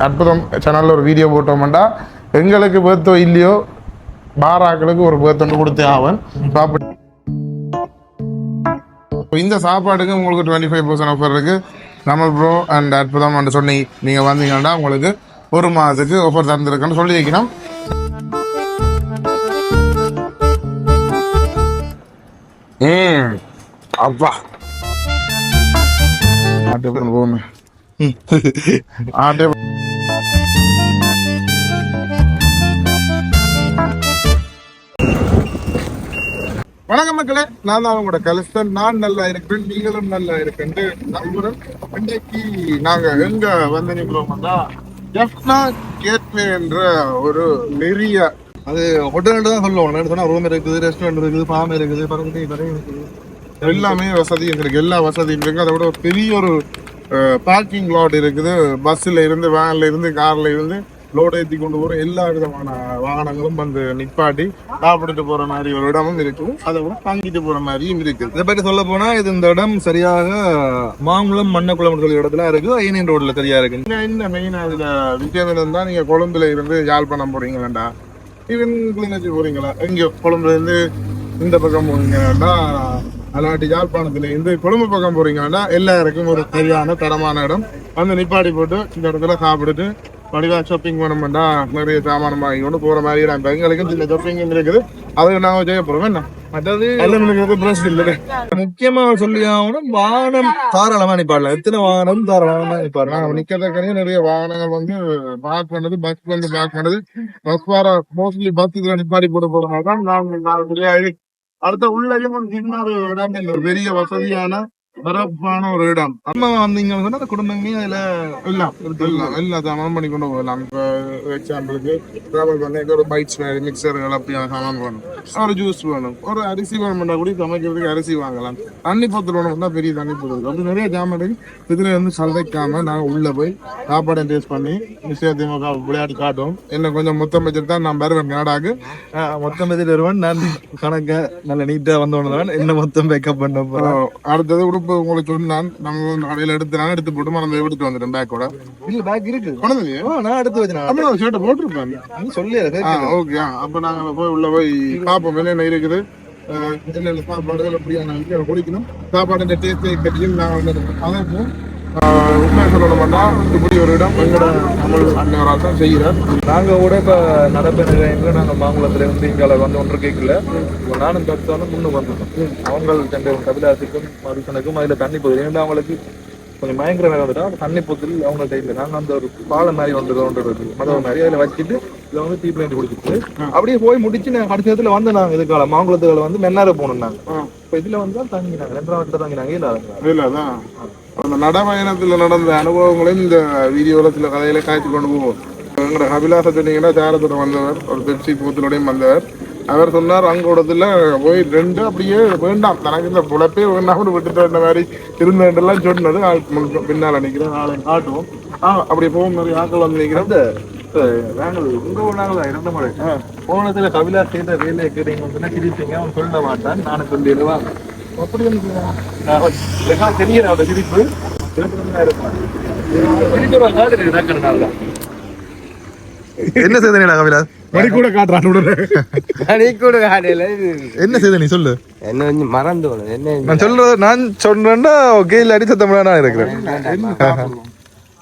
அற்புதம் சேனலில் ஒரு வீடியோ போட்டோம்டா. எங்களுக்கு பேர்த்தோ இல்லையோ பாராக்களுக்கு ஒரு பேர்த்தொண்டு கொடுத்தே ஆவன். சாப்பிட்டு இந்த சாப்பாடுக்கு உங்களுக்கு டுவெண்ட்டி ஃபைவ் பர்சன்ட் ஆஃபர் இருக்கு. கமல் ப்ரோ அண்ட் அற்புதம் என்று சொன்னி நீங்கள் வந்தீங்கன்னா உங்களுக்கு ஒரு மாதத்துக்கு ஆஃபர் தந்திருக்குன்னு சொல்லி வைக்கணும் ம். அப்பா. ஆட்டே போமே ஆட்டே வணக்கம் மக்களே நான் தான் அவங்களோட கலெக்டர். நான் நல்லா இருக்கேன் நீங்களும் நல்லா இருக்கேன். நம்புறேன் இன்றைக்கு நாங்க எங்க வந்து நிற்கிறோம்னா எஃப்னா கேட்வே என்ற ஒரு பெரிய அது ஹோட்டல் தான் சொல்லுவோம். என்ன சொன்னா ரூம் இருக்குது ரெஸ்டாரண்ட் இருக்குது ஃபார்ம் இருக்குது பறந்து இருக்குது. எல்லாமே வசதி இருக்கு எல்லா வசதியும் இருக்கு அதை விட பெரிய ஒரு பார்க்கிங் லாட் இருக்குது. பஸ்ஸில் இருந்து வேனில் இருந்து காரில் இருந்து லோடு ஏற்றி கொண்டு போகிற எல்லா விதமான வாகனங்களும் வந்து நிப்பாட்டி சாப்பிட்டுட்டு போகிற மாதிரி ஒரு இடமும் இருக்கும். அதை விட தாங்கிட்டு போகிற மாதிரியும் இருக்குது. இதை பற்றி சொல்ல போனால் இது இந்த இடம் சரியாக மாங்குளம் மண்ணக்குளம் சொல்லி இடத்துல இருக்கு. ஐயனின் ரோடில் சரியாக இருக்கு. இங்க என்ன மெயின் அதுல விஷயம் தான்? நீங்கள் கொழும்புல இருந்து யாழ்ப்பாணம் போறீங்களா ஈவன் கிளிநொச்சி போகிறீங்களா இங்கே கொழும்புலேருந்து இந்த பக்கம் போறீங்கன்னா அல்லாட்டி யாழ்ப்பாணத்துல இருந்து கொழும்பு பக்கம் போறீங்கன்னா எல்லாருக்கும் ஒரு சரியான தரமான இடம். வந்து நிப்பாட்டி போட்டு இந்த இடத்துல சாப்பிட்டுட்டு வடிவா ஷாப்பிங் பண்ணோம்னா நிறைய சாமானம் வாங்கி கொண்டு போற மாதிரி இப்ப எங்களுக்கும் சின்ன ஷாப்பிங் இருக்குது அதை நாங்க செய்ய போறோம் என்ன அதாவது எல்லாம் பிரஸ் இல்லை முக்கியமா சொல்லி ஆகணும் வாகனம் தாராளமா நிப்பாடலாம் எத்தனை வாகனம் தாராளமா நிப்பாடலாம் நான் நிக்கிறதுக்கே நிறைய வாகனங்கள் வந்து பார்க் பண்ணது பஸ் வந்து பார்க் பண்ணது பஸ் வர மோஸ்ட்லி பஸ் இதுல நிப்பாடி போட்டு போறதுனால தான் நாங்க நாலு. அடுத்த உள்ளேயும் ஒரு சின்ன. ஒரு பெரிய வசதியான வரப்பான ஒரு இடம். நம்ம வந்தீங்கன்னு சொன்னா அந்த குடும்பமே அதுல எல்லாம் எல்லாம் எல்லாம் சாமான் பண்ணி கொண்டு போகலாம். இப்போ எக்ஸாம்பிளுக்கு டிராவல் பண்ண ஒரு பைட்ஸ் மிக்சர்கள் அப்படியான சாமான் வேணும். ஒரு ஜூஸ் வேணும். ஒரு அரிசி வேணும்னா கூட சமைக்கிறதுக்கு அரிசி வாங்கலாம். தண்ணி பத்து வேணும்னா பெரிய தண்ணி போடுறது அப்படி நிறைய சாமான் இதுல இருந்து சதைக்காம நாங்கள் உள்ள போய் சாப்பாடை டேஸ்ட் பண்ணி நிச்சயத்திமுக விளையாட்டு காட்டுவோம் என்ன கொஞ்சம் மொத்தம் பட்ஜெட் தான் நான் வருவேன் நாடாக்கு. மொத்தம் பட்ஜெட் வருவேன். நான் கணக்க நல்ல நீட்டா வந்தோன்னு என்ன மொத்தம் பேக்கப் பண்ண போறேன். அடுத்தது உடுப்பு உங்களுக்கு சொன்னான் நம்ம கடையில எடுத்து நான் எடுத்து போட்டு மறந்து எடுத்துட்டு வந்துட்டேன் பேக்கோட இல்ல பேக் இருக்கு. கொண்டது நான் எடுத்து வச்சேன் அப்ப நான் ஷர்ட்டை போட்டிருப்பேன். நீ ஆ ஓகே அப்ப நாங்க போய் உள்ள போய் பார்ப்போம் என்ன இருக்குது? அஹ் என்னென்ன சாப்பாடுகள் அப்படியான விஷயம் குடிக்கணும். சாப்பாடு டேஸ்ட் பற்றியும் நான் வந்து அதைப்போம் உண்மை சொல்லணும்னா இப்படி ஒரு இடம் எங்கட தமிழ் அண்ணவரால் தான் செய்கிறார் நாங்க கூட இப்ப நடப்ப நிலையங்கள நாங்க மாங்குளத்துல இருந்து இங்கால வந்து ஒன்று கேட்கல. நானும் கத்தாலும் முன்னுக்கு வந்துட்டோம். அவங்க தந்தை கபிலாசுக்கும் மருசனுக்கும் அதுல தண்ணி போகுது. ஏன்னா அவங்களுக்கு கொஞ்சம் பயங்கர வேலை வந்துட்டா தண்ணி போதில் அவங்க டைப்ல நாங்க அந்த ஒரு பாலம் மாதிரி வந்து ஒன்று இருக்கு மதம் மாதிரி அதில் வச்சுட்டு இதை வந்து டீ பிளேண்ட் குடிச்சிட்டு அப்படியே போய் முடிச்சு நாங்க அடுத்த இடத்துல வந்து நாங்க இதுக்கால மாங்குளத்துக்கால வந்து மென்னார போனோம் நாங்க. இப்ப இதுல வந்து தங்கினாங்க. ரெண்டாம் இடத்துல தங்கினாங்க. இல்ல இல்ல அதான் அந்த நடமயணத்துல நடந்த அனுபவங்களையும் இந்த வீடியோல சில கதையில காய்ச்சி கொண்டு போவோம். எங்களோட அபிலாச சொன்னீங்கன்னா சேலத்தோட வந்தவர் ஒரு பெப்சி பூத்திலோடையும் வந்தவர். அவர் சொன்னார் அங்கோடத்துல போய் ரெண்டு அப்படியே வேண்டாம். தனக்கு இந்த புழப்பே வேண்டாம்னு விட்டுட்டு வந்த மாதிரி இருந்தெல்லாம் சொன்னது. ஆள் பின்னால் நினைக்கிறேன் நாளை காட்டுவோம். ஆ அப்படி போகும் நிறைய ஆட்கள் வந்து நிற்கிறேன் நாங்கள் உங்க ஊர்னாங்களா இரண்டு முறை. போனதுல கபிலா செய்த வேலையை கேட்டீங்க சொன்னா சிரிப்பீங்க அவன் சொல்ல மாட்டான் நானும் சொல்லிடுவா அப்படி தெரியல அவட சிரிப்பு என்ன செய்த கபிலா மணி கூட காட்டுறான் நீ கூட காடையில இது என்ன செய்த நீ சொல்லு. என்ன கொஞ்சம் மறந்து என்ன நான் சொல்றது நான் சொன்னேன்னா ஓகே இல்ல அடி சத்தம் நான் இருக்கிறேன்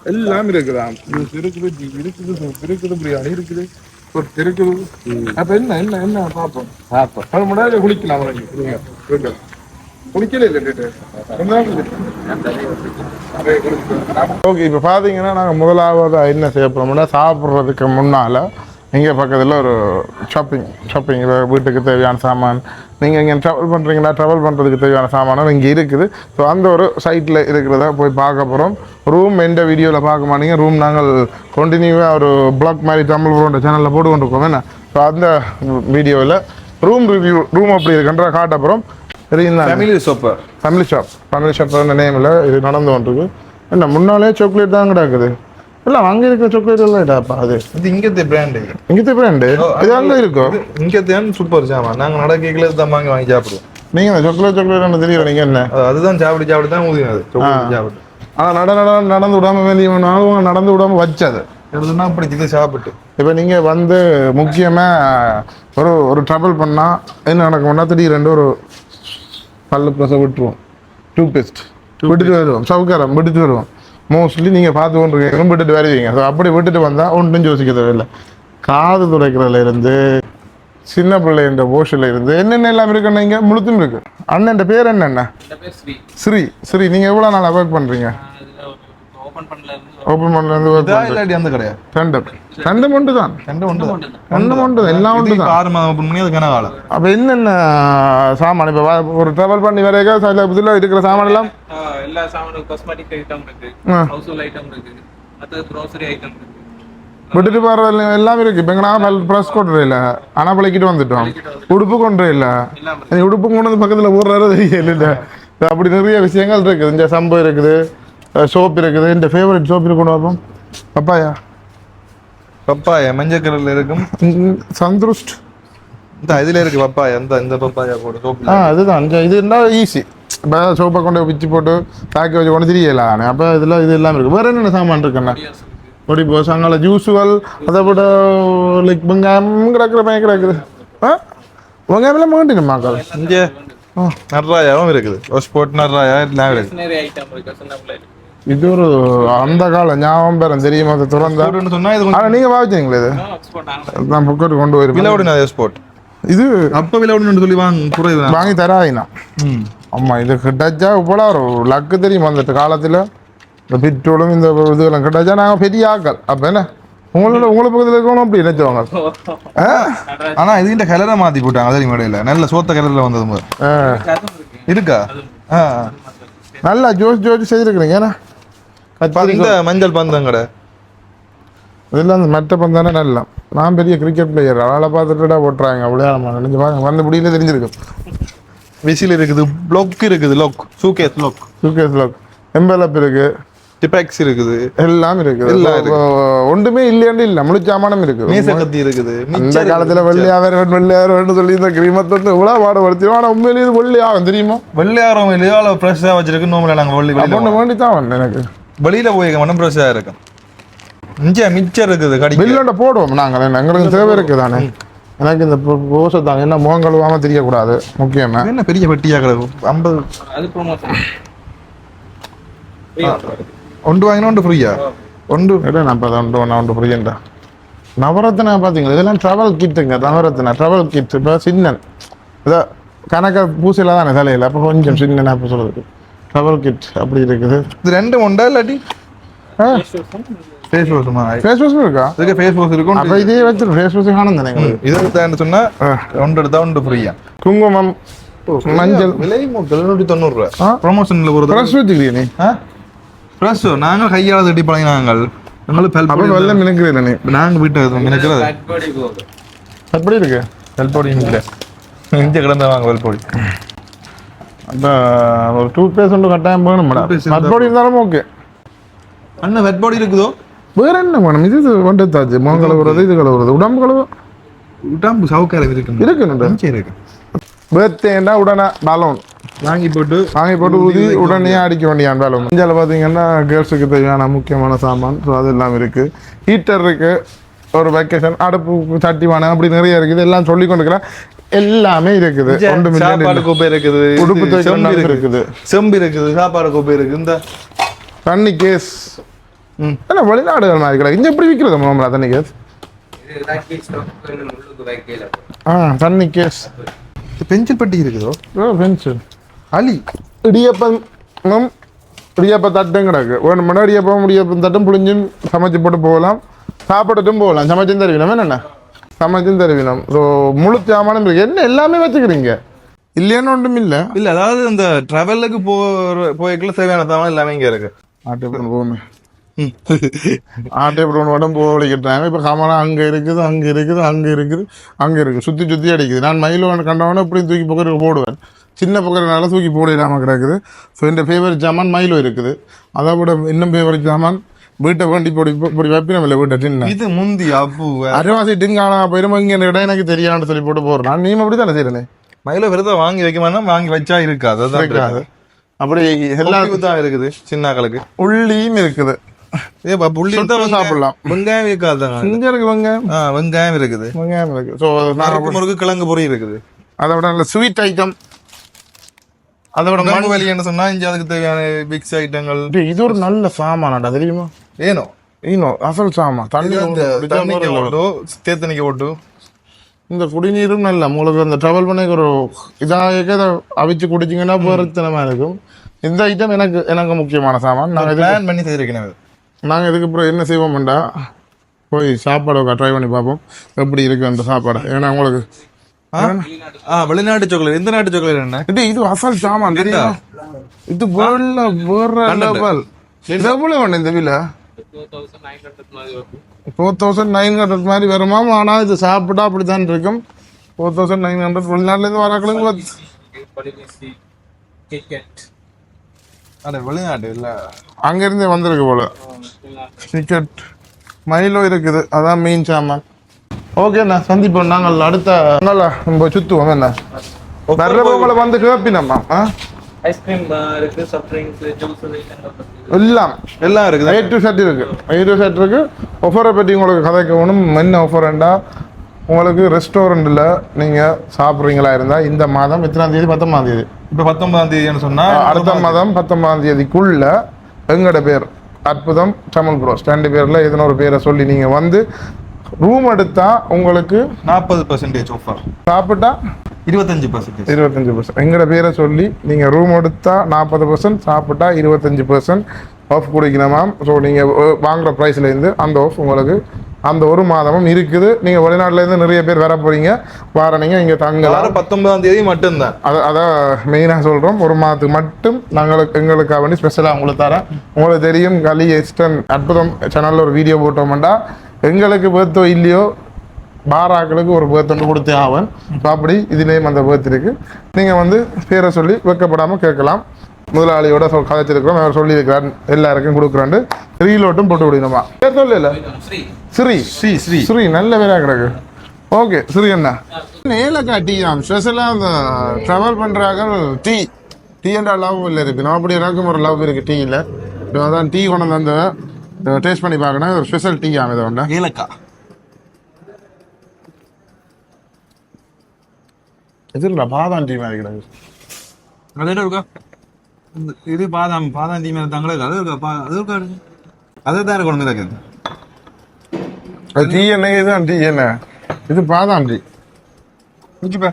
எல்லாம் இருக்குதான் இருக்குது இருக்குது இருக்குது பிரியாணி இருக்குது. ஒரு இருக்குது அப்ப என்ன என்ன என்ன பார்ப்போம் பாப்போம். அது முன்னாடி குளிக்கலாம் ஓகே இப்போ பார்த்தீங்கன்னா நாங்கள் முதலாவது என்ன செய்ய போகிறோம்னா சாப்பிட்றதுக்கு முன்னால் இங்கே பக்கத்தில் ஒரு ஷாப்பிங் ஷாப்பிங் வீட்டுக்கு தேவையான சாமான். நீங்கள் இங்கே ட்ராவல் பண்ணுறீங்கன்னா ட்ராவல் பண்ணுறதுக்கு தேவையான சாமானும் இங்கே இருக்குது. ஸோ அந்த ஒரு சைட்டில் இருக்கிறத போய் பார்க்க போகிறோம் ரூம் எந்த வீடியோவில் பார்க்க மாட்டீங்க ரூம் நாங்கள் கண்டினியூவாக ஒரு பிளாக் மாதிரி தமிழ் ப்ரோன்ற சேனலில் போட்டு கொண்டு இருக்கோம் என்ன? ஸோ அந்த வீடியோவில் ரூம் ரிவ்யூ ரூம் அப்படி இருக்குன்ற காட்ட போகிறோம் சரிங்களா family shop family shop family shop நினைவு இல்லை இது நடந்து வந்துருக்கு என்ன முன்னாலே சாக்லேட் தான் கிடக்குது. இல்ல அங்க இருக்கிற சாக்லேட் எல்லாம் இடாப்பா அது. இது இங்கத்து பிராண்டு இங்கத்து பிராண்டு இது அங்க இருக்கும் இங்கத்தான் சூப்பர் ஜாமா நாங்க நடக்கல தான் வாங்கி வாங்கி சாப்பிடுவோம். நீங்க அந்த சாக்லேட் சாக்லேட் என்ன தெரியல நீங்க என்ன? அதுதான் சாப்பிட்டு சாப்பிட்டு தான் ஊதினது. சாக்லேட் சாப்பிட்டு. ஆனா நட நட நடந்து விடாம வேண்டிய நடந்து விடாம வச்சது. எழுதுனா அப்படி இது சாப்பிட்டு. இப்போ நீங்க வந்து முக்கியமா ஒரு ஒரு ட்ரபிள் பண்ணா என்ன நடக்கும்னா திடீர் ரெண்டு ஒரு பல்லு ப்ரெஸ்ஸை விட்டுருவோம். டூ பேஸ்ட் விட்டுட்டு வருவோம். சவுக்காரம் விட்டுட்டு வருவோம். மோஸ்ட்லி நீங்கள் பார்த்து கொண்டு இருக்கீங்க விட்டுட்டு வருவீங்க. ஸோ அப்படி விட்டுட்டு வந்தால் ஒன்றும் யோசிக்க தேவையில்லை. காது துடைக்கிறதுல இருந்து சின்ன பிள்ளைன்ற போஷில் இருந்து என்னென்ன எல்லாம் இருக்குன்னு இங்கே? முழுத்தும் இருக்கு. அண்ணன் பேர் என்னென்ன ஸ்ரீ. ஸ்ரீ. ஸ்ரீ நீங்கள் எவ்வளோ நாள் ஒர்க் பண்ணுறீங்க ஓபன் பண்ணல இருந்து ஓப்பன் பண்ணலேருந்து ஒர்க் இதா பண்ணுறேன் இல்லாட்டி அந்த கடையா? ரெண்டு. ரெண்டு மொண்டு தான் ரெண்டு ஒன்று தான். தான் எல்லாம் ஒன்று தான் இப்ப ஆறு மாதம் ஓப்பன் பண்ணி அதுக்கான காலம்? அப்போ என்னென்ன சாமான்? இப்போ ஒரு ட்ராவல் பண்ணி வரைக்கும் சில இதில் இருக்கிற சாமான் எல்லாம்? ஆஹ் எல்லா சாமானும் காஸ்மெட்டிக் ஐட்டம் இருக்கு. ஆ. ஹவுஸ் ஹோல்ட் ஐட்டம் இருக்கு. மற்ற க்ரோசரி ஐட்டம் இருக்கு. விட்டுட்டு போகிறது எல்லாம் இருக்கு. இப்போ எங்கன்னா ப்ரெஸ் கொண்டு இல்லை. ஆனால் பழக்கிட்டு வந்துட்டோம். உடுப்பு கொண்டு இல்லை. உடுப்பு கொண்டு வந்து பக்கத்தில் போடுறாரு தெரியல அப்படி நிறைய விஷயங்கள் இருக்குது. இந்த சம்பு இருக்குது. சோப் இருக்குது. இந்த ஃபேவரட் சோப் இருக்கு வைப்போம் பப்பாயா? பப்பாயா மஞ்சள் கலர்ல இருக்கும். சந்துருஷ்ட். இந்த இதுல இருக்கு பப்பாயா. இந்த இந்த பப்பாயா போடு சோப்பு ஆ அதுதான். இந்த இது இருந்தால் ஈஸி இப்போ சோப்பை கொண்டு பிச்சு போட்டு தாக்கி வச்சு கொண்டு தெரியல அப்போ இதில் இது எல்லாம் இருக்குது வேறு என்னென்ன சாமான் இருக்குண்ணா பொடி அங்கே ஜூஸுகள் அதை விட லைக் வெங்காயம் கிடக்குற பையன் கிடக்குது. ஆ? வெங்காயம்லாம் மாட்டினு மக்கள் இங்க நர்ராயாவும் இருக்குது. ஒரு ஸ்போர்ட் நர்ராயா எல்லாம் இருக்கு. இது ஒரு அந்த காலம் ஞாபகம் பெறும் தெரியுமா? அது திறந்தா? சொன்னா இது ஆனால் நீங்கள் பாவிச்சிங்களே இது? நான் புக்கெட்டு கொண்டு விலை போயிருக்கேன் விடுங்க ஸ்போர்ட் இது அப்ப விலை விடுன்னு சொல்லி வாங்க குறைவு. வாங்கி தராதினா ம். ஆமாம் இது கிட்டச்சா இப்போலாம் ஒரு லக்கு தெரியுமா அந்த காலத்தில்? இந்த பிட்ரோலும் இந்த இதுகளும் கிட்டச்சா நாங்கள் பெரிய ஆக்கள் அப்போ என்ன? உங்களோட உங்களை பக்கத்தில் இருக்கணும் அப்படி நினைச்சவங்க? ஆனா இதுகிட்ட கலரை மாத்தி போட்டாங்க தெரியுமா இடையில நல்ல சோத்த கலர்ல வந்தது இருக்கு. நல்லா ஜோசி ஜோசி செய்திருக்கிறீங்க ஏன்னா இந்த மஞ்சள் பந்தங்கடை இதெல்லாம் அந்த மற்ற பந்தானே நல்லா. நான் பெரிய கிரிக்கெட் பிளேயர் அவளை பார்த்துட்டுடா போட்டுறாங்க விளையாடமா நினைஞ்சு பாருங்க வந்து முடியல தெரிஞ்சிருக்கும் விசில் இருக்குது லொக் இருக்குது lock suitcase lock suitcase lock எம்பலப் இருக்கு. டிபெக்ஸ் இருக்குது. எல்லாம் இருக்குது. ஒன்றுமே இல்லையாண்டு இல்லை. முழுச்சாமானம் இருக்கு மீச கத்தி இருக்குது. இந்த காலத்துல வெள்ளையாவர் வெள்ளையாவர் சொல்லி இந்த கிரீமத்தை வந்து இவ்வளோ பாடுபடுத்திடும் ஆனால் உண்மையிலேயே வெள்ளையாகும் தெரியுமா? வெள்ளையாரம் இல்லையோ ஃப்ரெஷ்ஷாக வச்சிருக்கு. நோம்பில் நாங்கள் வெளி வெளியில ஒன்று வேண்டி தான் வந்தேன் எனக்கு. வெளியில போய் ஃப்ரெஷ்ஷாக இருக்கும். இங்கே மிச்சர் இருக்குது கடி பில்லோட போடுவோம் நாங்கள். எங்களுக்கு தேவை இருக்குது தானே? எனக்கு இந்த கோசை தாங்க என்ன முகம் கழுவாம தெரியக்கூடாது? முக்கியமா. என்ன பெரிய பெட்டியாக கிடக்கும்? ஐம்பது. அது ப்ரொமோஷன் ஒன்று வாங்கினா ஒன்று ஃப்ரீயா ஒன்று. இல்லை நான் இப்போ ஒன்று ஒன்று ஒன்று புரியண்டா நவரத்னா பார்த்தீங்களா இதெல்லாம் ட்ராவல் கிட்டுங்க நவரத்னா. ட்ராவல் கிட் இப்போ சின்னன். இதோ கணக்க பூசையில் தானே தலையில். அப்போ கொஞ்சம் சின்னன் அப்போ சொல்லுது ட்ராவல் கிட் அப்படி இருக்குது. இது ரெண்டு உண்டா இல்லாட்டி? ஃபேஸ் வாஷுமா ஃபேஸ் வாஷும் இருக்கா? இதுக்கு ஃபேஸ் வாஷ் இருக்கும். அப்போ இதே வச்சு ஃபேஸ் வாஷ் காணும் தானே இது எடுத்தான்னு சொன்னா ஒன்று எடுத்தா ஒன்று ஃப்ரீயா குங்குமம் மஞ்சள். விலை எழுநூற்றி தொண்ணூறுரூவா ஆ? ப்ரொமோஷனில் ஒரு ஃப்ரெஷ் வச்சுக்கிறீ நீ? ஃப்ரெஷ்ஷோ நாங்கள் கையால் தட்டி பழகினாங்கள் ஹெல்ப் அப்போ வெள்ளம் நினைக்கிறீங்க நீ நாங்கள் வீட்டை நினைக்கிறது பாடி போகுது எப்படி இருக்கு? ஹெல்ப் பொடி இல்லை. இங்கே கிடந்த வாங்க ஹெல்ப் பொடி அப்போ ஒரு டூத் பேஸ்ட் ஒன்று கட்டாயம் வேணும் மேடம். இருந்தாலும் ஓகே அண்ணன் ஹெல்ப் பொடி இருக்குதோ? வேற என்ன மேடம்? இது முகம் கழுவுறது இது கழுவுறது. உடம்பு கழுவு. உடம்பு சவுக்கார இருக்கு இருக்கு. உடனே பலூன். வாங்கி போட்டு வாங்கி போட்டு ஊதி உடனே அடிக்க வேண்டியான் பலூன். இந்தியாவில் பார்த்தீங்கன்னா கேர்ள்ஸுக்கு தேவையான முக்கியமான சாமான். ஸோ அது எல்லாம் இருக்குது ஹீட்டர் இருக்குது ஒரு வெக்கேஷன் அடுப்பு சட்டி வானம் அப்படி நிறைய இருக்குது எல்லாம் சொல்லி கொண்டுக்கிறேன் எல்லாமே இருக்குது. சாப்பாடு கோப்பை இருக்குது. உடுப்பு செம்பு இருக்குது. செம்பு இருக்குது. சாப்பாடு கோப்பை இருக்கு இந்த தண்ணி கேஸ். ம். என்ன வெளிநாடுகள் மாதிரி கிடக்கு. இங்கே எப்படி விற்கிறது மாமலா தண்ணி கேஸ்? ஆ தண்ணி கேஸ். பென்சில் பெட்டி இருக்குதோ? பென்சில். அலி. இடியப்பம் இடியப்ப தட்டும் கிடக்கு. வேணுமெண்டா இடியப்பம் இடியப்பம் தட்டும் புளிஞ்சும் சமைச்சு போட்டு போகலாம். சாப்பிட்டுட்டும் போகலாம். சமைச்சும் தருவினம். என்னென்ன? சமைச்சும் தருவினம் ஸோ முழு சாமானும் இருக்கு. என்ன எல்லாமே வச்சுக்கிறீங்க? இல்லையான்னு ஒன்றும் இல்லை. இல்ல அதாவது இந்த டிராவலுக்கு போற போய்க்குள்ள தேவையான சாமான் எல்லாமே இங்க இருக்கு. ஆட்டை போகுமே ஆட்டை போட்டு உடம்பு போகலிக்கிட்டாங்க இப்போ கமலா அங்கே இருக்குது அங்கே இருக்குது அங்கே இருக்குது அங்கே இருக்குது. சுற்றி சுற்றி அடிக்குது. நான் மயில் கண்டவனே இப்படியும் தூக்கி பக்கத்துக்கு போடுவேன். சின்ன பக்கத்தினால தூக்கி போட இல்லாமல் கிடக்குது. ஸோ இந்த ஃபேவரட் ஜாமான் மயிலும் இருக்குது. அதை விட இன்னும் ஃபேவரட் ஜாமான் வீட்டை வேண்டி பொடி பொடி வைப்பினம் இல்லை வீட்டை டின்ன இது முந்தி அப்பு அரைவாசி டின் காணாம போயிடும் இங்கே இடம் எனக்கு தெரியாதுன்னு சொல்லி போட்டு போடுறான் நீ அப்படி தானே செய்யறனே? மயில விரதம் வாங்கி வைக்க வேணாம் வாங்கி வச்சா இருக்காது. அதுதான் இருக்காது அப்படி எல்லா எல்லாத்துக்கும் தான் இருக்குது சின்னாக்களுக்கு உள்ளியும் இருக்குது. ஏப்பா புள்ளி சாப்பிடலாம். வெங்காயம் வைக்காதாங்க இங்க இருக்கு வெங்காயம். ஆ வெங்காயம் இருக்குது. வெங்காயம் இருக்கு. ஸோ முறுக்கு முறுக்கு கிழங்கு பொரி இருக்குது. அதை விட நல்ல ஸ்வீட் ஐட்டம் அதை விட மண் வலின்னு சொன்னா இங்க அதுக்கு தேவையான பிக்ஸ் ஐட்டங்கள் இது ஒரு நல்ல சாமானாடா தெரியுமா? ஏனோ ஈனோ அசல் சாமான் தண்ணி தண்ணிக்கு. ஓட்டு தேத்தனிக்கு ஓட்டு. இந்த குடிநீரும் நல்ல உங்களுக்கு அந்த ட்ராவல் பண்ண ஒரு இதாக இதை அவிச்சு குடிச்சிங்கன்னா போகிறத்தனமா இருக்கும். இந்த ஐட்டம் எனக்கு எனக்கு முக்கியமான சாமான். நாங்கள் பிளான் பண்ணி செய்திருக்கேன் நாங்கள் இதுக்கு அப்புறம் என்ன செய்வோம்டா? போய் சாப்பாடு ட்ரை பண்ணி பார்ப்போம். எப்படி இருக்கு அந்த சாப்பாடு? ஏன்னா உங்களுக்கு வெளிநாட்டு சாக்லேட் எந்த நாட்டு சாக்லேட் என்ன? இது இது அசல் சாமான் தெரியுமா? இது வேர்ல வேற லெவல் இது எவ்வளோ வேணும் இந்த விலை? ஃபோர் தௌசண்ட் நைன் ஹண்ட்ரட் மாதிரி வருமா ஆனால் இது சாப்பிட்டா அப்படி தான் இருக்கும். ஃபோர் தௌசண்ட் நைன் ஹண்ட்ரட் வெளிநாட்டிலேருந்து வரக்களுங்க பலிமிசி கிரிக்கெட் அட வெளிநாட்டு இல்ல. அங்கேருந்தே வந்திருக்கு போல. டிக்கெட் மைலோ இருக்குது. அதான் மெயின் சாமான். ஓகேண்ணா சந்திப்போம். நாங்கள் அடுத்த நல்லா நம்ம சுற்றுவோம் என்ன? வர்றவங்களை வந்து கேப்பினம்மா ஆ? ஐஸ்கிரீம் இருக்கு சாஃப்ட் ட்ரிங்க்ஸ் ஜூஸ் எல்லாம் எல்லாம். இருக்குது. ஏ டு செட் இருக்கு. ஏ டு செட் இருக்கு. ஆஃபரை பற்றி உங்களுக்கு கதைக்கணும் என்ன ஆஃபர்ண்டா உங்களுக்கு ரெஸ்டாரண்ட்டில் நீங்கள் சாப்பிட்றீங்களா இருந்தால் இந்த மாதம் எத்தனாம் தேதி? பத்தொன்பதாம் தேதி. இப்ப பத்தொன்பதாம் தேதின்னு சொன்னா அடுத்த மாதம் பத்தொன்பதாம் தேதிக்குள்ள எங்களோட பேர்? அற்புதம் தமிழ் ப்ரோஸ் ரெண்டு பேரில் எதனா ஒரு பேரை சொல்லி நீங்கள் வந்து ரூம் எடுத்தா உங்களுக்கு நாற்பது பர்சன்டேஜ் ஆஃபர் சாப்பிட்டா? இருபத்தஞ்சு பர்சன்டேஜ் இருபத்தஞ்சு பர்சன்ட் எங்களோட பேரை சொல்லி நீங்கள் ரூம் எடுத்தா நாற்பது பர்சன்ட் சாப்பிட்டா இருபத்தஞ்சு பர்சன்ட் ஆஃப் கொடுக்கணுமாம் ஸோ நீங்கள் வாங்குற ப்ரைஸ்லேருந்து அந்த ஆஃப் உங்களுக்கு அந்த ஒரு மாதமும் இருக்குது. நீங்கள் வெளிநாட்டிலேருந்து நிறைய பேர் வர போறீங்க. வார நீங்கள் இங்கே தங்கலாம். பத்தொன்பதாம் தேதி மட்டும்தான். அதை அதான் மெயினாக சொல்கிறோம் ஒரு மாதத்துக்கு மட்டும் நாங்களுக்கு எங்களுக்காக வேண்டி ஸ்பெஷலாக உங்களுக்கு தரேன். உங்களுக்கு தெரியும் கலி எஸ்டன் அற்புதம் சேனலில் ஒரு வீடியோ போட்டோம்டா எங்களுக்கு பேர்த்தோ இல்லையோ பாராக்களுக்கு ஒரு பேர்த் ஒன்று கொடுத்தே ஆவன். அப்படி இதுலேயும் அந்த பேர்த் இருக்கு. நீங்கள் வந்து பேரை சொல்லி வெக்கப்படாமல் கேட்கலாம். முதலாளியோட சொல் கதைச்சிருக்கிறோம். அவர் சொல்லியிருக்கிறார். எல்லாருக்கும் கொடுக்குறாண்டு. ரீலோட்டும் போட்டு விடணுமா? பேர் சொல்லல ஃப்ரீ ஸ்ரீ ஸ்ரீ ஸ்ரீ ஸ்ரீ நல்ல பேரா கிடக்கு. ஓகே ஸ்ரீ அண்ணா ஏலக்காய் டீ தான். ஸ்பெஷலாக அந்த ட்ராவல் பண்ணுறாங்க டீ. டீ என்ற லவ் இல்லை இருக்கு. நான் அப்படி எனக்கும் ஒரு லவ் இருக்கு. டீயில் அதான் டீ கொண்டு வந்து டேஸ்ட் பண்ணி பார்க்கணும். ஒரு ஸ்பெஷல் டீ ஆகும் இதை ஒன்று ஏலக்கா இது இல்லை பாதாம் டீ மாதிரி கிடக்கு? அது என்ன இருக்கா? இது பாதாம் பாதாம் தீ மேல தங்களே அது இருக்கா? பா- அது இருக்கா? அதை தான் இருக்கணும் இருக்குது அது டீ என்ன? இதுதான் டீ என்ன? இது பாதாம் டீ குடிச்சுப்பா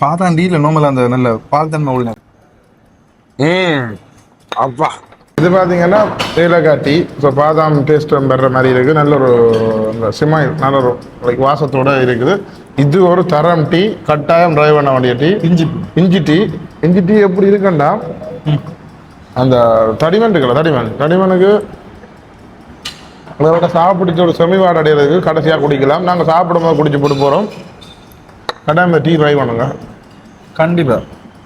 பாதாம் டீ இல்லை நோமல் அந்த நல்ல பால் தன்மை உள்ள ம் அப்பா. இது பார்த்தீங்கன்னா ஏலக்காய் டீ ஸோ பாதாம் டேஸ்ட் வர்ற மாதிரி இருக்குது. நல்ல ஒரு சிமாய் நல்ல ஒரு லைக் வாசத்தோட இருக்குது. இது ஒரு தரம் டீ. கட்டாயம் ட்ரைவ் பண்ண வேண்டிய டீ. இஞ்சி இஞ்சி டீ. இஞ்சி டீ எப்படி இருக்குன்னா அந்த தடிமன் இருக்குல்ல தடிமன். தடிமனுக்கு அதோட சாப்பிட்டு ஒரு செமிவாடு அடையிறதுக்கு கடைசியாக குடிக்கலாம். நாங்கள் சாப்பிடும்போது குடிச்சு போட்டு போகிறோம் கட்டாயம் இந்த டீ ட்ரை பண்ணுங்க. கண்டிப்பா.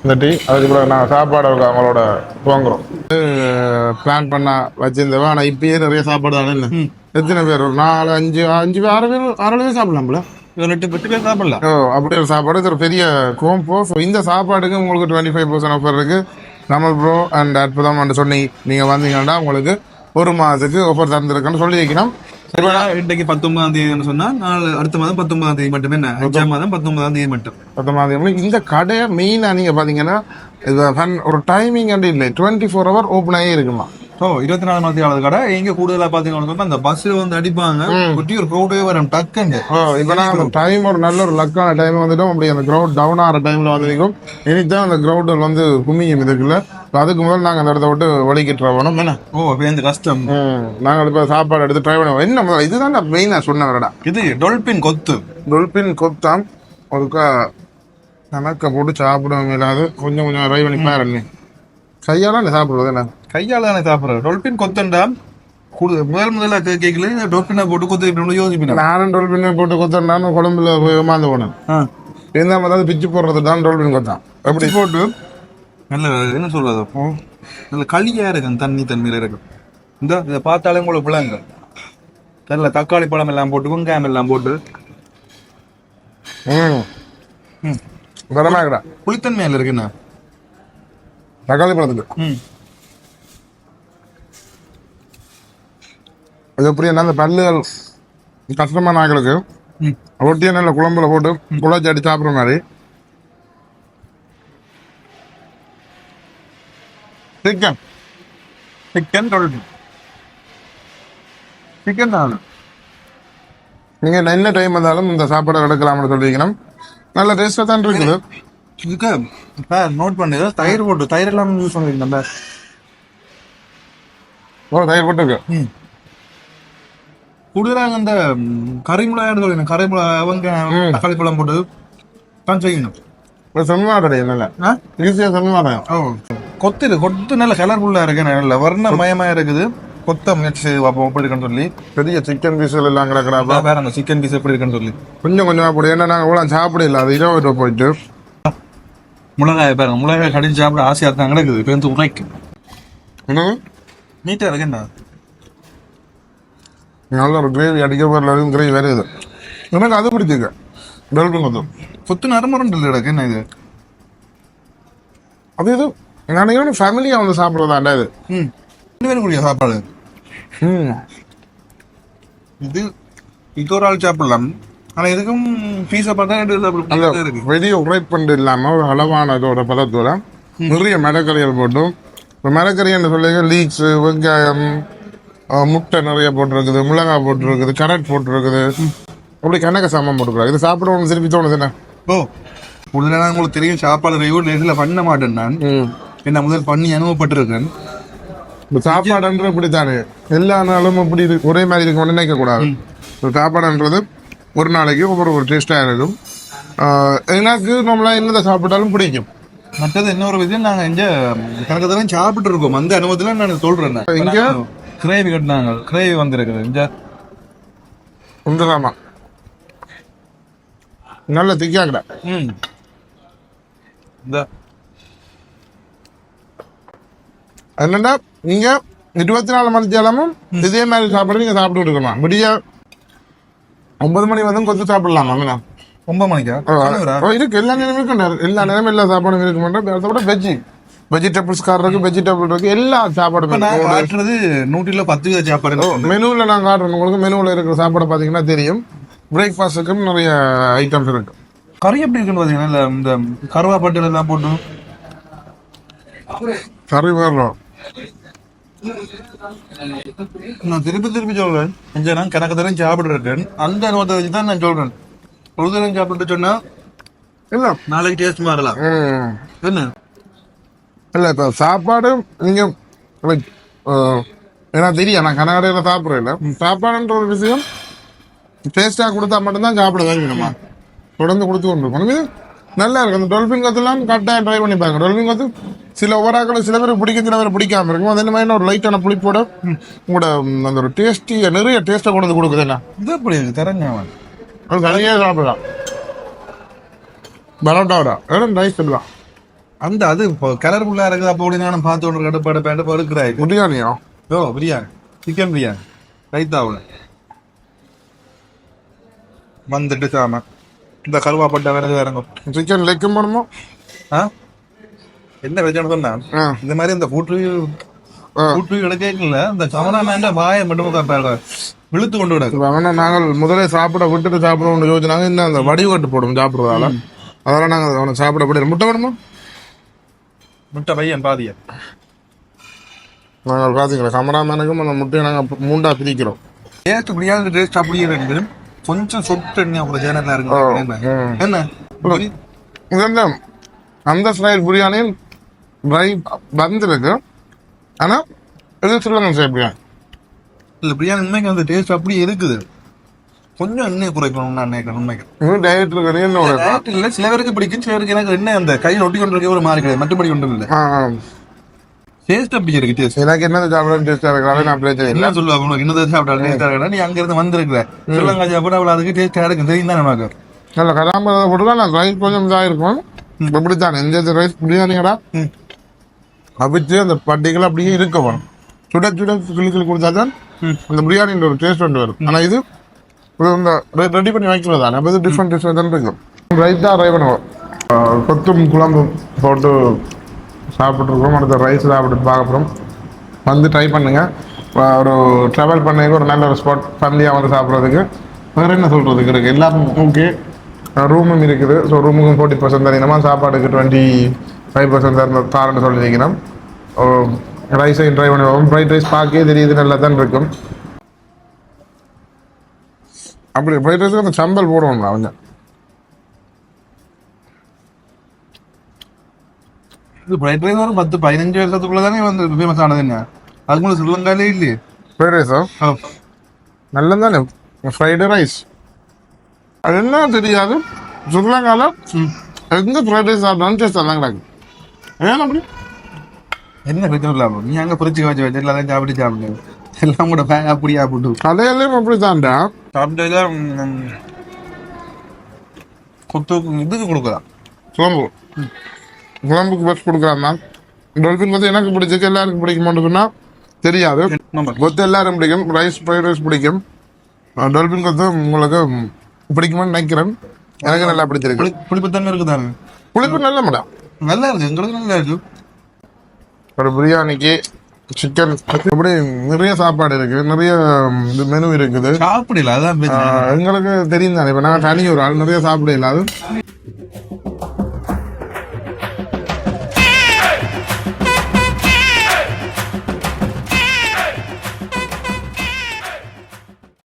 இந்த டீ அதுக்கப்புறம் நாங்கள் சாப்பாடு அவங்களோட வாங்குறோம் பிளான் பண்ண வச்சிருந்தவன். ஆனால் இப்பயே நிறைய சாப்பாடு தானே இல்லை. எத்தனை பேர்? ஒரு நாலு அஞ்சு அஞ்சு பேர் ஆறு பேர் ஆறு பேர் சாப்பிடலாம்ல? ஒரு எட்டு பத்து பேர் சாப்பிடலாம் ஓ அப்படி ஒரு சாப்பாடு ஒரு பெரிய கோம்போ ஸோ இந்த சாப்பாடுக்கு உங்களுக்கு டுவெண்ட்டி ஃபைவ் பர்சன்ட் ஆஃபர் இருக்கு. கமல் ப்ரோ அண்ட் அற்புதம் சொல்லி நீங்கள் வந்தீங்கன்னா உங்களுக்கு ஒரு மாதத்துக்கு ஆஃபர் தந்திருக்குன்னு சொல்லி வைக்கணும். இன்றைக்கு பத்தொன்பதாம் தேதி சொன்னா நாலு அடுத்த மாதம் பத்தொன்பதாம் தேதி மட்டும் அஞ்சாம் மாதம் பத்தொன்பதாம் தேதி மட்டும். பத்தொன்பதாம் தேதி இந்த கடையை மெயினாக நீங்கள் பார்த்தீங்கன்னா இது fun- ஒரு டைமிங் அண்ட் இல்லை. டுவெண்ட்டி ஃபோர் ஹவர் ஓப்பன் ஆகி இருக்குமா? ஓ இருபத்தி நாலு மணி நேரம் கடை. எங்க கூடுதலா பாத்தீங்கன்னா அந்த பஸ்ல வந்து அடிப்பாங்க. குட்டி ஒரு க்ரௌடே வரும் டக்குன்னு. இப்போ நான் டைம் ஒரு நல்ல ஒரு லக்கான டைம் வந்துட்டோம். அப்படி அந்த க்ரௌட் டவுன் ஆகிற டைமில் வந்திருக்கும். இனித்தான் அந்த க்ரௌட் வந்து குமியும் இதுக்குள்ள. அதுக்கு முதல் நாங்கள் அந்த இடத்த விட்டு வலிக்கிட்டு வேணும் என்ன? ஓ அப்ப இந்த கஷ்டம் நாங்கள் இப்போ சாப்பாடு எடுத்து ட்ரை பண்ணுவோம் என்ன முதல்ல இதுதான் நான் மெயினாக சொன்ன வரடா இது டொல்பின் கொத்து டொல்பின் கொத்தாம் ஒருக்கா கணக்க போட்டு சாப்பிடவும் இல்லாது கொஞ்சம் கொஞ்சம் ட்ரை பண்ணி பாருங்க கையால இல்லை சாப்பிடுவது என்ன கையால தானே சாப்பிடுறது டொல்பின் கொத்தண்டா கூடு முதல் முதல்ல கே- கேக்கல இந்த டொல்பினை போட்டு கொத்து யோசிப்பேன் நானும் டொல்பினை போட்டு கொத்தண்டான்னு குழம்புல போய் ஏமாந்து போனேன் இருந்தால் அதாவது பிச்சு போடுறது தான் டொல்பின் கொத்தான் எப்படி போட்டு நல்ல என்ன சொல்றது அப்போ நல்ல களியா இருக்கு அந்த தண்ணி தன்மையில இருக்கு இந்த இதை பார்த்தாலே உங்களுக்கு விளங்க நல்ல தக்காளி பழம் எல்லாம் போட்டு வெங்காயம் எல்லாம் போட்டு ம் ம். வரமாக்கடா புளித்தன்மையில இருக்குண்ணா தக்காளி பழத்துக்கு. அது எப்படின்னா அந்த பல்லுகள் கஷ்டமான ஆக்களுக்கு ரொட்டியை நல்ல குழம்புல போட்டு குழச்சி அடி சாப்பிட்ற மாதிரி. சிக்கன் சிக்கன் டொல்பி சிக்கன் தான் நீங்கள் என்ன டைம் வந்தாலும் இந்த சாப்பாடை எடுக்கலாம்னு சொல்லிக்கணும் நல்ல டேஸ்ட்டாக தான் இருக்குது. இதுக்கு இப்போ நோட் பண்ணுங்க தயிர் போட்டு தயிர் எல்லாம் யூஸ் பண்ணுவீங்க நம்ம. ஓ தயிர் போட்டுருக்கு. கூடுதலாக இந்த கறிமுளாய் சொல்லுங்க கறிமுளாய் அவங்க தக்காளி பழம் போட்டு தான் செய்யணும். இப்போ செம்மாடடைய நல்ல? ஈஸியாக செம்மாடை ஓ கொத்து கொத்து நல்ல கலர்ஃபுல்லாக இருக்கு நல்ல வர்ண மயமா இருக்குது. கொத்த முயற்சி செய்து பார்ப்போம் எப்படி இருக்குன்னு சொல்லி பெரிய சிக்கன் பீஸ்கள் எல்லாம் கிடக்குறாப்பா வேற அந்த சிக்கன் பீஸ் எப்படி இருக்குன்னு சொல்லி. கொஞ்சம் கொஞ்சமாக போடு. ஏன்னா நாங்கள் இவ்வளோ சாப்பிட இல்லை அது இருபது ரூபா போயிட்டு. மிளகாய் பாருங்க மிளகாய் கடிச்சு சாப்பிட ஆசையாக தான் கிடக்குது. இப்போ வந்து உரைக்கு. என்னங்க? நீட்டாக இருக்குண்டா நல்ல ஒரு கிரேவி அடிக்க போகிற கிரேவி வருது எனக்கு அது பிடிச்சிருக்கு டெல்பிங் கொத்து நரம்புறண்டு இல்லை கிடக்கு என்ன இது? அது இது. நான் ஃபேமிலியாக வந்து சாப்பிட்றதாண்டா இது. ம். ரெண்டு பேரும் கூடிய சாப்பாடு. இது இது ஒரு ஆள் சாப்பிடலாம். ஆனால் இதுக்கும் பீஸை பார்த்தா இருக்கு. பெரிய உரைப்பண்டு இல்லாமல் ஒரு அளவான இதோட பதத்தோட நிறைய மரக்கறிகள் போட்டும். இப்போ மரக்கறின்னு சொல்லி லீக்ஸு வெங்காயம் முட்டை நிறைய போட்டிருக்குது மிளகாய் போட்டிருக்குது கரட் போட்டிருக்குது. அப்படி கணக்க சாமான் போட்டுக்கிறாங்க. இது சாப்பிடணும் திருப்பி தோணுது என்ன? ஓ முதல்ல உங்களுக்கு தெரியும் சாப்பாடு ரிவ்யூ நேரில் பண்ண மாட்டேன் நான். என்ன முதல் பண்ணி அனுபவப்பட்டிருக்கேன். இந்த சாப்பாடுன்ற இப்படித்தானே? எல்லா நாளும் இப்படி ஒரே மாதிரி இருக்கும்னு நினைக்கக்கூடாது இந்த சாப்பாடுன்றது ஒரு நாளைக்கு ஒவ்வொரு ஒரு டேஸ்ட்டாக இருக்கும். எனக்கு நம்மளாம் என்னதை சாப்பிட்டாலும் பிடிக்கும். மற்றது இன்னொரு விஷயம் நாங்கள் இங்கே கணக்கு தரம் சாப்பிட்டு இருக்கோம். அந்த அனுபவத்தில் நான் சொல்கிறேன் இங்க? கிரேவி கட்டினாங்க. கிரேவி வந்திருக்குது. இங்கே சாமான் நல்ல திக்காக்கடா ம். இந்த. என்னன்னா நீங்க இருபத்தி நாலு மணி நேரமும் இதே மாதிரி சாப்பாடு நீங்க சாப்பிட்டு இருக்கலாம் விடிய ஒன்பது மணி வந்து கொஞ்சம் சாப்பிடலாம் அங்கண்ணா ஒன்பது மணிக்கா? இருக்கு எல்லா நேரமும் இருக்கு. எல்லா நேரமும் எல்லா சாப்பாடும் இருக்க மாட்டோம். விட வெஜ்ஜி வெஜிடபிள்ஸ் கார் இருக்கு வெஜிடபிள் இருக்கு எல்லா சாப்பாடும் காட்டுறது நூற்றில பத்து வித சாப்பாடு மெனுவில் நான் காட்டுறேன். உங்களுக்கு மெனுவில் இருக்கிற சாப்பாடு பார்த்தீங்கன்னா தெரியும். பிரேக்ஃபாஸ்ட்டுக்கும் நிறைய ஐட்டம்ஸ் இருக்கு. கறி எப்படி இருக்குன்னு பார்த்தீங்கன்னா இந்த கருவாப்பட்டில் எல்லாம் போட்டு கறி வேறும் நான் திருப்பி திருப்பி சொல்றேன். இங்க நான் கணக்கு தரம் சாப்பிட்டு இருக்கேன். அந்த அனுபவத்தை வச்சு தான் நான் சொல்றேன். ஒரு தரம் சாப்பிட்டு சொன்னா இல்லை. நாளைக்கு டேஸ்ட் மாறலாம். என்ன? இல்லை இப்போ சாப்பாடு நீங்கள் லைக் ஏன்னா தெரியும் நான் கனகடையில் சாப்பிட்றேன் இல்லை. சாப்பாடுன்ற ஒரு விஷயம் டேஸ்ட்டாக கொடுத்தா மட்டும்தான் சாப்பிட வேணுமா தொடர்ந்து கொடுத்து கொண்டு இருக்கணும் இது நல்லா இருக்கு அந்த டொல்பின் கத்துலாம் கரெக்டாக ட்ரை பண்ணி பாருங்க டொல்பின் கத்து சில ஒவ்வொரு சில பேர் பிடிக்கும் சில பேர் பிடிக்காம இருக்கும். அதே மாதிரி ஒரு லைட்டான புளிப்போட உங்களோட அந்த ஒரு டேஸ்டி நிறைய டேஸ்ட்டை கொண்டு வந்து கொடுக்குது என்ன? இது எப்படி இருக்கு? தரஞ்சாவன் அது தனியாக சாப்பிடலாம். பரோட்டாவோட வெறும் ரைஸ் சாப்பிடலாம் அந்த அது இப்போ கலர்ஃபுல்லா இருக்குது. அப்போ கூட நானும் பார்த்து ஒன்று கடுப்பாடு பேண்ட் படுக்கிறாய் பிரியாணியா? ஓ பிரியாணி. சிக்கன் பிரியாணி ரைத்தாவில் வந்துட்டு சாம. இந்த கருவாப்பட்டை வேற வேறங்க. சிக்கன் லெக்கும் போடணுமோ? ஆ? என்ன பிரச்சனை சொன்னான் ஆ. இந்த மாதிரி இந்த ஃபுட் ரிவ்யூ. ஃபுட் ரிவ்யூ எடுக்கல இந்த கமராமேண்ட வாயை மட்டும் இழுத்து கொண்டு விட வேணா நாங்கள் முதலே சாப்பிட விட்டுட்டு சாப்பிடுவோம்னு யோசிச்சாங்க. இன்னும் அந்த வடிகட்டு போடும் சாப்பிடுறதால. அதெல்லாம் நாங்கள் அவனை சாப்பிட விட முட்டை வேணுமா? முட்டை பையன் பாதிய? நாங்கள் பார்த்தீங்களா கமராமேனுக்கும் அந்த முட்டையை நாங்கள் மூண்டா பிரிக்கிறோம். டேஸ்ட் பிரியாணி டேஸ்ட் அப்படியே இருக்கு கொஞ்சம் சொட்டு எண்ணெய் அவங்க சேனல்ல இருக்கு. என்ன? அந்த ஸ்டைல் பிரியாணியில் ட்ரை வந்திருக்கு. ஆனால் இது ஸ்ரீலங்கன் ஸ்டைல் பிரியாணி இல்ல பிரியாணி உண்மைக்கு அந்த டேஸ்ட் அப்படியே இருக்குது. கொஞ்சம் எண்ணெய் குறைக்கணும் நான் நினைக்கிறேன் உண்மைக்கு. டயட் இருக்கிற என்ன ஒரு டேஸ்ட் இல்ல சில பேருக்கு பிடிக்கும் சிலருக்கு எனக்கு என்ன அந்த கையில் ஒட்டி கொண்டு இருக்க ஒரு மாதிரி கிடையாது மற்றபடி ஒன்றும் இல்லை. டேஸ்ட் அப்படி இருக்கு டேஸ்ட் எனக்கு என்ன சாப்பிட டேஸ்டாக இருக்கிறாலும் நான் பிரச்சனை இல்லை. என்ன சொல்லுவாங்க உனக்கு இன்னும் சாப்பிட்டா டேஸ்டா இருக்கா நீ அங்க இருந்து வந்திருக்கிற ஸ்ரீலங்கா சாப்பிட அவ்வளவு அதுக்கு டேஸ்டா இருக்கும் தெரியும் தான் நமக்கு நல்ல கராம்பரை போட்டுதான் நான் ரைஸ் கொஞ்சம் இதாக இருக்கும் இப்படித்தான் எந்த ரைஸ் பிரியாணிங்கடா ம். அவிச்சு அந்த பட்டிகள் அப்படியே இருக்க வேணும் சுட சுட கிளி கிளி கொடுத்தா தான் அந்த பிரியாணின்ற ஒரு டேஸ்ட் ஒன்று வரும். ஆனால் இது இந்த ரெடி பண்ணி வைக்கிறது தானே அப்போ இது டிஃப்ரெண்ட் டிஃப்ரெண்ட் தான் இருக்கும். ரைஸ் தான் ட்ரை பண்ணுவோம். கொத்தும் குழம்பு போட்டு சாப்பிட்ருக்கோம் அடுத்த ரைஸ் சாப்பிட்டு பார்க்க போகிறோம் வந்து ட்ரை பண்ணுங்க. ஒரு ட்ராவல் பண்ணதுக்கு ஒரு நல்ல ஒரு ஸ்பாட் ஃபேமிலியாக வந்து சாப்பிட்றதுக்கு. வேறு என்ன சொல்கிறதுக்கு இருக்குது எல்லாருக்கும் ஓகே ரூமும் இருக்குது. ஸோ ரூமுக்கும் ஃபோர்ட்டி பர்சன்ட் தரீங்கன்னா சாப்பாடுக்கு டுவெண்ட்டி ஃபைவ் பர்சன்ட் தர தாரன்னு சொல்லியிருக்கிறோம் ரைஸை ட்ரை பண்ணுவோம். ஃப்ரைட் ரைஸ் பார்க்கவே தெரியுது நல்லா தான் இருக்கும். அப்படி ஃப்ரைட் ரைஸுக்கு அந்த சம்பல் போடுவோம் அவங்க. இது ஃப்ரைட் ரைஸ் ஒரு பத்து பதினஞ்சு வருஷத்துக்குள்ள தானே வந்து ஃபேமஸ் ஆனது என்ன? அதுக்கு முன்னாடி ஸ்ரீலங்காலே இல்லையே? ஃப்ரைட் ரைஸா நல்ல தானே ஃப்ரைடு ரைஸ் அது என்ன தெரியாது? சுற்றுலாங்கால எங்க ஃப்ரைட் ரைஸ் சாப்பிட்டாலும் டேஸ்ட் எல்லாம் கிடக்கு. என்ன பிரச்சனை இல்லாம நீ அங்க பொரிச்சு வச்சு வச்சு எல்லாத்தையும் சாப்பிட்டு சாப்பிட்டு எல்லாம் கூட பேக் அப்படியா போட்டு. கடையிலையும் அப்படி தான்டா சாப்பிட்டு கொத்து இதுக்கு கொடுக்கலாம் குழம்பு. குழம்புக்கு பஸ் கொடுக்குறான் தான் டொல்பின் வந்து எனக்கு பிடிச்சிருக்கு எல்லாருக்கும் பிடிக்க மாட்டேங்குன்னா தெரியாது. கொத்து எல்லாரும் பிடிக்கும் ரைஸ் ஃப்ரைட் ரைஸ் பிடிக்கும். டொல்பின் கொத்து உங்களுக்கு பிடிக்குமான்னு நினைக்கிறேன். எனக்கு நல்லா பிடிச்சிருக்கு. புளிப்புத்தன்மை இருக்குதானே? புளிப்பு நல்ல மேடம் நல்லா இருக்கு எங்களுக்கு நல்லா இருக்கு ஒரு பிரியாணிக்கு சிக்கன் இப்படி நிறைய சாப்பாடு இருக்கு. நிறைய மெனு இருக்குது. சாப்பிடல அதான் எங்களுக்கு தெரியும் தானே இப்போ நாங்கள் தனி ஒரு ஆள் நிறைய சாப்பிட இல்லாது